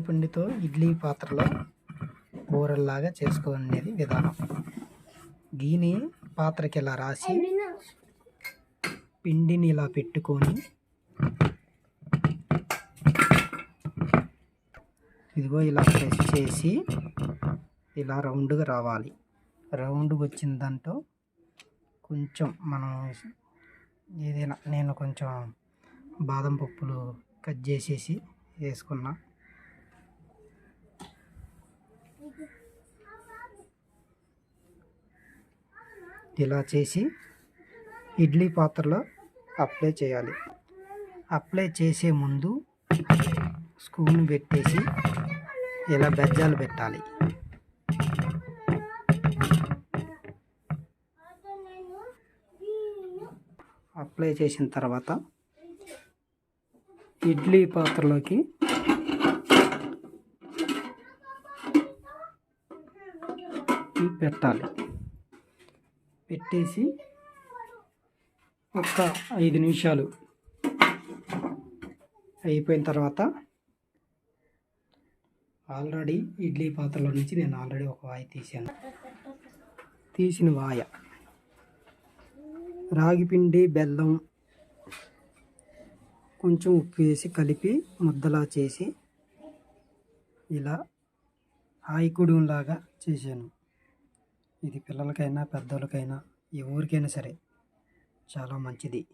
పిండితో ఇడ్లీ పాత్రలో బూరల్లాగా చేసుకునేది విధానం. గీని పాత్రకి ఇలా రాసి పిండిని ఇలా పెట్టుకొని ఇదిగో ఇలా ప్రెస్ చేసి ఇలా రౌండ్గా రావాలి. రౌండ్గా వచ్చిన దాంట్లో కొంచెం మనం ఏదైనా నేను కొంచెం బాదం పప్పులు కట్ చేసేసి వేసుకున్నా ఇలా చేసి ఇడ్లీ పాత్రలో అప్లై చేయాలి. అప్లై చేసే ముందు స్పూన్ పెట్టేసి ఇలా బెజ్జాలు పెట్టాలి. అప్లై చేసిన తర్వాత ఇడ్లీ పాత్రలోకి పెట్టాలి. పెట్టేసి ఒక ఐదు నిమిషాలు అయిపోయిన తర్వాత ఆల్రెడీ ఇడ్లీ పాత్రలో నుంచి నేను ఆల్రెడీ ఒక వాయి తీసాను తీసిన వాయ. రాగిపిండి బెల్లం కొంచెం ఉప్పు వేసి కలిపి ముద్దలా చేసి ఇలా ఆయికుడులాగా చేశాను. ఇది పిల్లలకైనా పెద్దోళ్ళకైనా ఎవరికైనా సరే చాలా మంచిది.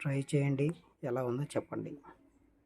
ట్రై చేయండి. ఎలా ఉందో చెప్పండి.